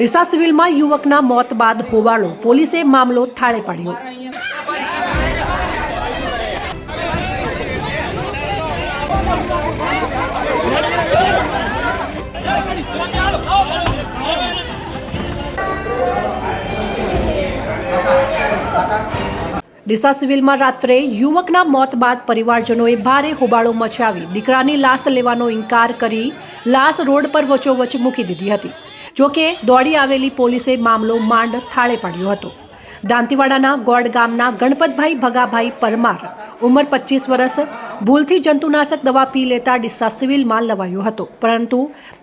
ડીસા સિવિલમાં યુવકના મોત બાદ હોવાળો પોલીસે મામલો થાળે પાડ્યો. ડીસા સિવિલમાં રાત્રે યુવકના મોત બાદ પરિવારજનોએ ભારે હોબાળો મચાવી દીકરાની લાશ લેવાનો ઇનકાર કરી લાશ રોડ પર વચોવચ મૂકી દીધી હતી. જોકે દોડી આવેલી પોલીસે મામલો માંડ થાળે પાડ્યો હતો. દાંતીવાડાના ગોડ ગામના ગણપતભાઈ ભગાભાઈ પરમાર ઉંમર પચીસ વર્ષ, ભૂલથી જંતુનાશક દવા પી લેતા ડીસા સિવિલમાં લવાયો હતો, પરંતુ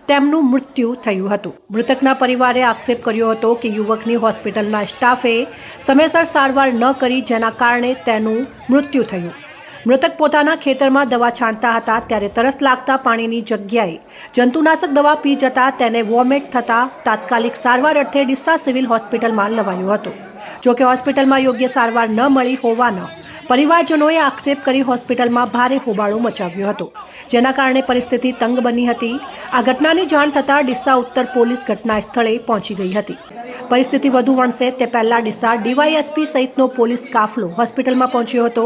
તેમનું મૃત્યુ થયું હતું. મૃતકના પરિવારે આક્ષેપ કર્યો હતો કે યુવકની હોસ્પિટલના સ્ટાફે સમયસર સારવાર ન કરી, જેના કારણે તેનું મૃત્યુ થયું. મૃતક પોતાના ખેતરમાં દવા છાંટતા હતા ત્યારે તરસ લાગતા પાણીની જગ્યાએ જંતુનાશક દવા પી જતા તેને વોમિટ થતાં તાત્કાલિક સારવાર અર્થે ડિસ્સા સિવિલ હોસ્પિટલમાં લવાયો હતો. જોકે હોસ્પિટલમાં યોગ્ય સારવાર ન મળી હોવાના પરિવારજનોએ આક્ષેપ કરી હોસ્પિટલમાં ભારે હોબાળો મચાવ્યો હતો. જેના કારણે પરિસ્થિતિ તંગ બની હતી. આ ઘટનાની જાણ થતાં ડિસ્સા ઉત્તર પોલીસ ઘટના સ્થળે પહોંચી ગઈ હતી. પરિસ્થિતિ વધુ વણશે તે પહેલા ડિસા ડીવાયએસપી સહિતનો પોલીસ કાફલો હોસ્પિટલમાં પહોંચ્યો હતો.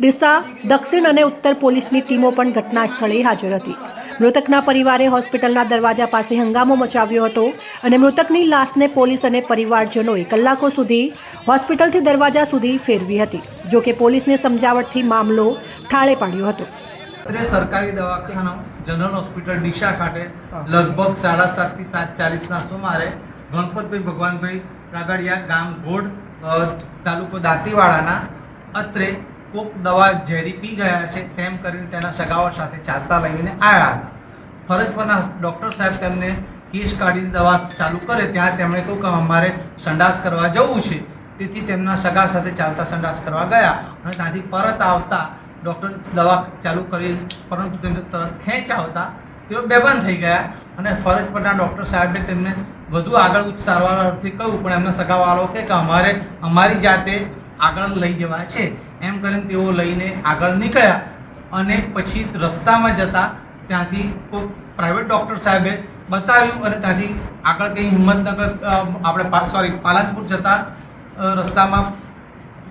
ડિસા દક્ષિણ અને ઉત્તર પોલીસની ટીમો પણ ઘટના સ્થળે હાજર હતી. મૃતકના પરિવારે હોસ્પિટલના દરવાજા પાસે હંગામો મચાવ્યો હતો અને મૃતકની લાશને પોલીસ અને પરિવારજનોએ કલાકો સુધી હોસ્પિટલથી દરવાજા સુધી ફેરવી હતી જોકે પોલીસને સમજાવટથી મામલો થાળે પાડ્યો હતો. સરકારી દવાખાના, જનરલ હોસ્પિટલ ડીશા ખાતે લગભગ સાડા સાતથી સાત ચાલીસના સુમારે ગણપતભાઈ, ભગવાનભાઈ રાગડિયા ગામ ગોડ તાલુકો દાંતીવાડાના અત્રે કોક દવા ઝેરી પી ગયા છે તેમ કરીને તેના સગાઓ સાથે ચાલતા લઈને આવ્યા હતા. ફરજ પરના ડૉક્ટર સાહેબ તેમને કેસ કાઢીને દવા ચાલુ કરે ત્યાં તેમણે કહ્યું કે અમારે સંડાસ કરવા જવું છે. તેથી તેમના સગા સાથે ચાલતા સંડાસ કરવા ગયા અને ત્યાંથી પરત આવતા ડૉક્ટર દવા ચાલુ કરી પરંતુ તેમને તરત ખેંચ આવતા તેઓ બેભાન થઈ ગયા અને ફરજ પરના ડૉક્ટર સાહેબે તેમને વધુ આગળ ઉચ્ચ સારવાર અર્થે કહ્યું પણ એમના સગાવાળો કે અમારે, અમારી જાતે આગળ લઈ જવા છે. એમ કરીને તેઓ લઈને આગળ નીકળ્યા અને પછી રસ્તામાં જતા ત્યાંથી કોઈ પ્રાઇવેટ ડૉક્ટર સાહેબે બતાવ્યું અને ત્યાંથી આગળ કંઈ હિંમતનગર આપણે સોરી પાલનપુર જતા રસ્તામાં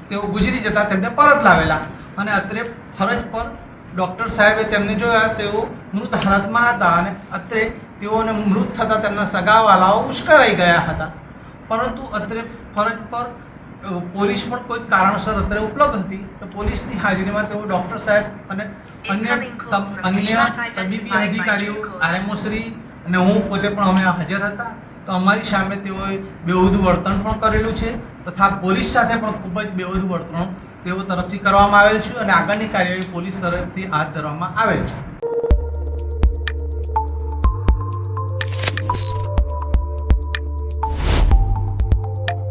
તેઓ ગુજરી જતા તેમને પરત લાવેલા. અને અત્રે ફરજ પર ડૉક્ટર સાહેબે તેમને જોયા તેઓ મૃત હાલતમાં હતા અને અત્રે તેઓને મૃત થતાં તેમના સગાવાલાઓ ઉશ્કરાઈ ગયા હતા. પરંતુ અત્રે ફરજ પર પોલીસ પણ કોઈ કારણસર અત્રે ઉપલબ્ધ હતી. તો પોલીસની હાજરીમાં તેઓ ડૉક્ટર સાહેબ અને અન્ય અન્ય તબીબી અધિકારીઓ Truecaller. આરએમઓ શ્રી અને હું પોતે પણ અમે હાજર હતા. તો અમારી સામે તેઓએ બેહુદ વર્તન પણ કરેલું છે. તથા પોલીસ સાથે પણ ખૂબ જ બેહુદ વર્તન તેઓ તરફથી કરવામાં આવેલ છે અને આગળની કાર્યવાહી પોલીસ તરફથી હાથ ધરવામાં આવેલ છે.